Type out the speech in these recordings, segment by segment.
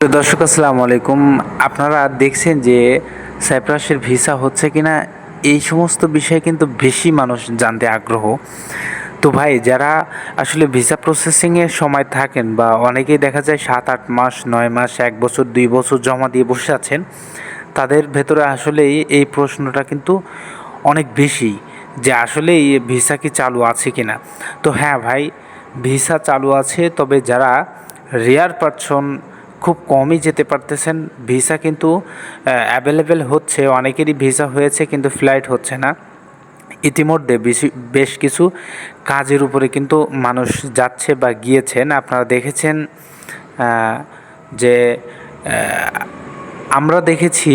দর্শক, আসসালামু আলাইকুম। আপনারা দেখছেন যে সাইপ্রাসের ভিসা হচ্ছে কিনা, এই সমস্ত বিষয়ে কিন্তু বেশি মানুষ জানতে আগ্রহ। তো ভাই, যারা আসলে ভিসা প্রসেসিংয়ের সময় থাকেন বা অনেকেই দেখা যায় সাত, আট মাস, নয় মাস, এক বছর, দুই বছর জমা দিয়ে বসে আছেন, তাদের ভেতরে আসলেই এই প্রশ্নটা কিন্তু অনেক বেশি যে আসলে এই ভিসা কি চালু আছে কিনা। তো হ্যাঁ ভাই, ভিসা চালু আছে, তবে যারা রেয়ার পারসন খুব কমই যেতে পারতেছেন। ভিসা কিন্তু অ্যাভেলেবেল হচ্ছে, অনেকেরই ভিসা হয়েছে কিন্তু ফ্লাইট হচ্ছে না। ইতিমধ্যে বেশি কিছু কাজের উপরে কিন্তু মানুষ যাচ্ছে বা গিয়েছেন। আপনারা দেখেছেন যে আমরা দেখেছি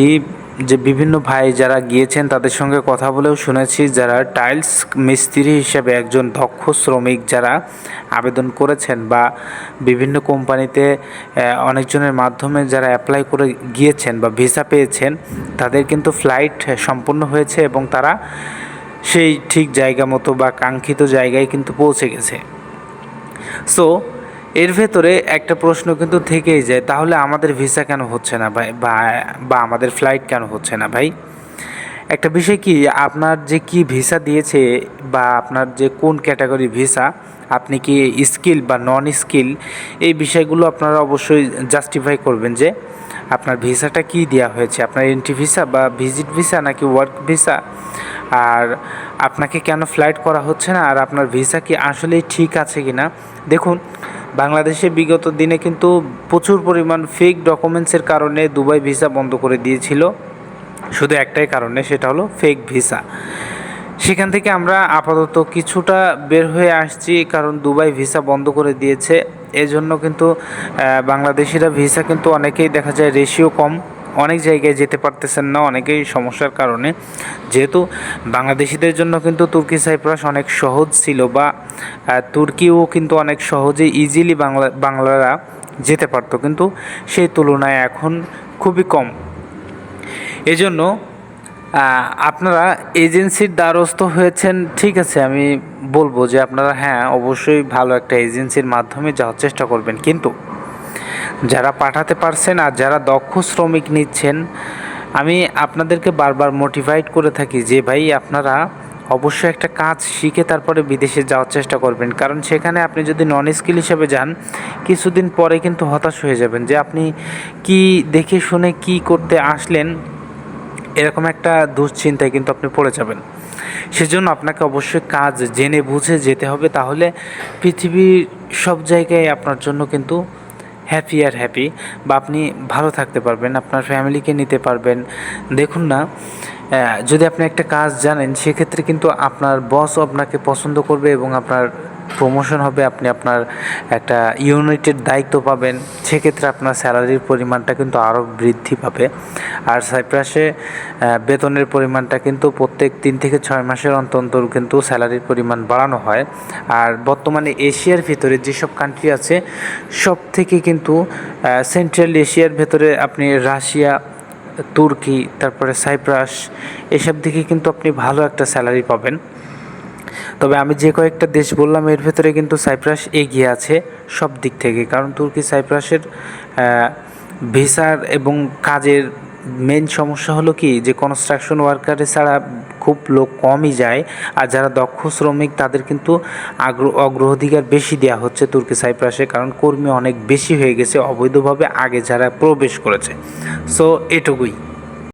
যে বিভিন্ন ভাই যারা গিয়েছেন তাদের সঙ্গে কথা বলেও শুনেছি, যারা টাইলস মিস্ত্রি হিসেবে একজন দক্ষ শ্রমিক যারা আবেদন করেছেন বা বিভিন্ন কোম্পানিতে অনেকজনের মাধ্যমে যারা অ্যাপ্লাই করে গিয়েছেন বা ভিসা পেয়েছেন, তাদের কিন্তু ফ্লাইট সম্পূর্ণ হয়েছে এবং তারা সেই ঠিক জায়গা মতো বা কাঙ্ক্ষিত জায়গায় কিন্তু পৌঁছে গেছে। সো এর ভেতরে একটা প্রশ্ন কিন্তু থেকেই যায়, তাহলে আমাদের ভিসা কেন হচ্ছে না ভাই? বা আমাদের ফ্লাইট কেন হচ্ছে না ভাই? একটা বিষয় কি, আপনার যে কি ভিসা দিয়েছে বা আপনার যে কোন ক্যাটাগরি ভিসা, আপনি কি স্কিল বা নন স্কিল এই বিষয়গুলো আপনারা অবশ্যই জাস্টিফাই করবেন যে আপনার ভিসাটা কি দেওয়া হয়েছে? আপনার এন্ট্রি ভিসা বা ভিজিট ভিসা নাকি ওয়ার্ক ভিসা? আর আপনাকে কেন ফ্লাইট করা হচ্ছে না? আর আপনার ভিসা কি আসলেই ঠিক আছে কি না দেখুন বাংলাদেশে বিগত দিনে কিন্তু প্রচুর পরিমাণ ফেক ডকুমেন্টসের কারণে দুবাই ভিসা বন্ধ করে দিয়েছিল। শুধু একটাই কারণে, সেটা হলো ফেক ভিসা। সেখান থেকে আমরা আপাতত কিছুটা বের হয়ে আসছি, কারণ দুবাই ভিসা বন্ধ করে দিয়েছে। এজন্য কিন্তু বাংলাদেশিরা ভিসা কিন্তু অনেকেই দেখা যায় রেশিও কম। অনেক জায়গায় যেতে পারতেছেন না, অনেকেই সমস্যার কারণে। যেহেতু বাংলাদেশিদের জন্য কিন্তু তুর্কি সাইপ্রাস অনেক সহজ ছিল বা তুর্কিও কিন্তু অনেক সহজে ইজিলি বাংলা, বাংলারা যেতে পারতো। কিন্তু সেই তুলনায় এখন খুবই কম। এজন্য আপনারা এজেন্সির দ্বারস্থ হয়েছেন, ঠিক আছে, আমি বলব যে আপনারা হ্যাঁ অবশ্যই ভালো একটা এজেন্সির মাধ্যমে যাওয়ার চেষ্টা করবেন। কিন্তু যারা পাঠাতে পারছেন আর যারা দক্ষ শ্রমিক নিচ্ছেন, আমি আপনাদেরকে বারবার মোটিভেট করে থাকি যে ভাই আপনারা অবশ্যই একটা কাজ শিখে তারপরে বিদেশে যাওয়ার চেষ্টা করবেন। কারণ সেখানে আপনি যদি নন স্কিল হিসেবে যান, কিছুদিন পরে কিন্তু হতাশ হয়ে যাবেন যে আপনি কি দেখে শুনে কি করতে আসলেন, এরকম একটা দুশ্চিন্তায় কিন্তু আপনি পড়ে যাবেন। সেজন্য আপনাকে অবশ্যই কাজ জেনে বুঝে যেতে হবে, তাহলে পৃথিবীর সব জায়গায় আপনার জন্য কিন্তু হ্যাপি আর হ্যাপি। বা আপনি ভালো থাকতে পারবেন, আপনার ফ্যামিলিকে নিতে পারবেন। দেখুন না যদি আপনি একটা কাজ জানেন, সেক্ষেত্রে কিন্তু আপনার বস আপনাকে পছন্দ করবে এবং আপনার প্রমোশন হবে, আপনি আপনার একটা ইউনিটের দায়িত্ব পাবেন। সেক্ষেত্রে আপনার স্যালারির পরিমাণটা কিন্তু আরও বৃদ্ধি পাবে। আর সাইপ্রাসে বেতনের পরিমাণটা কিন্তু প্রত্যেক তিন থেকে ছয় মাসের অন্তর অন্তর কিন্তু স্যালারির পরিমাণ বাড়ানো হয়। আর বর্তমানে এশিয়ার ভিতরে যেসব কান্ট্রি আছে সব থেকে কিন্তু সেন্ট্রাল এশিয়ার ভেতরে আপনি রাশিয়া, তুর্কি, তারপরে সাইপ্রাস এসব দিকে কিন্তু আপনি ভালো একটা স্যালারি পাবেন। তবে আমি যে কয়েকটা দেশ বললাম, এর ভেতরে কিন্তু সাইপ্রাস এগিয়ে আছে সব দিক থেকে। কারণ তুর্কি সাইপ্রাসের ভিসার এবং কাজের মেন সমস্যা হলো কি? যে কনস্ট্রাকশন ওয়ার্কারে ছাড়া খুব লোক কমই যায়, আর যারা দক্ষ শ্রমিক তাদের কিন্তু অগ্রাধিকার বেশি দেওয়া হচ্ছে তুর্কি সাইপ্রাসে, কারণ কর্মী অনেক বেশি হয়ে গেছে, অবৈধভাবে আগে যারা প্রবেশ করেছে। সো এটুকুই।